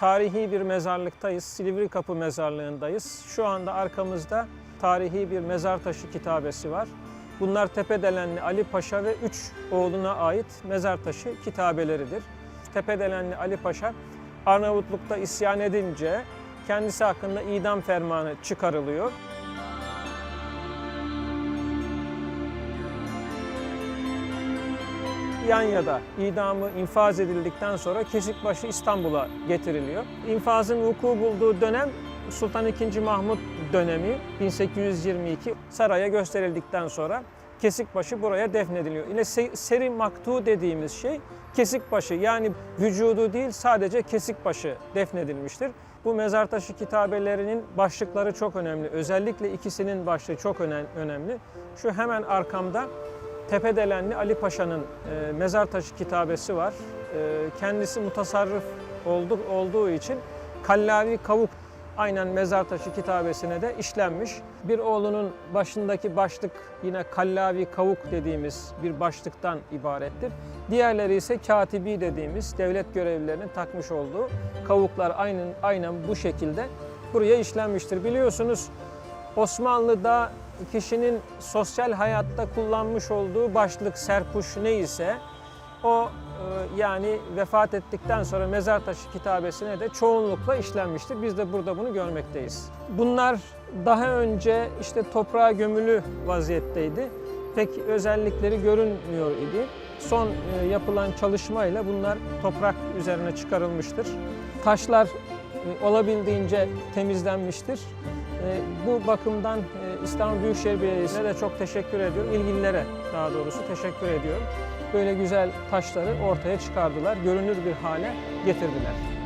tarihi bir mezarlıktayız. Silivri Kapı Mezarlığı'ndayız. Şu anda arkamızda tarihi bir mezar taşı kitabesi var. Bunlar Tepedelenli Ali Paşa ve üç oğluna ait mezar taşı kitabeleridir. Tepedelenli Ali Paşa Arnavutluk'ta isyan edince kendisi hakkında idam fermanı çıkarılıyor. Yanya'da idamı infaz edildikten sonra Kesikbaşı İstanbul'a getiriliyor. İnfazın vuku bulduğu dönem Sultan II. Mahmut dönemi 1822 saraya gösterildikten sonra Kesikbaşı buraya defnediliyor. Yine se- seri maktu dediğimiz şey Kesikbaşı yani vücudu değil sadece Kesikbaşı defnedilmiştir. Bu mezar taşı kitabelerinin başlıkları çok önemli. Özellikle ikisinin başlığı çok önem- önemli. Şu hemen arkamda Tepedelenli Ali Paşa'nın e, mezar taşı kitabesi var. E, kendisi mutasarrıf oldu, olduğu için Kallavi Kavuk aynen mezar taşı kitabesine de işlenmiş. Bir oğlunun başındaki başlık yine Kallavi Kavuk dediğimiz bir başlıktan ibarettir. Diğerleri ise katibi dediğimiz devlet görevlilerinin takmış olduğu kavuklar aynen, aynen bu şekilde buraya işlenmiştir. Biliyorsunuz Osmanlı'da kişinin sosyal hayatta kullanmış olduğu başlık, serpuş neyse o e, yani vefat ettikten sonra mezar taşı kitabesine de çoğunlukla işlenmiştir. Biz de burada bunu görmekteyiz. Bunlar daha önce işte toprağa gömülü vaziyetteydi. Pek özellikleri görünmüyor idi. Son e, yapılan çalışmayla bunlar toprak üzerine çıkarılmıştır. Taşlar olabildiğince temizlenmiştir. E, Bu bakımdan e, İstanbul Büyükşehir Belediyesi'ne de çok teşekkür ediyorum. İlgililere daha doğrusu teşekkür ediyorum. Böyle güzel taşları ortaya çıkardılar, görünür bir hale getirdiler.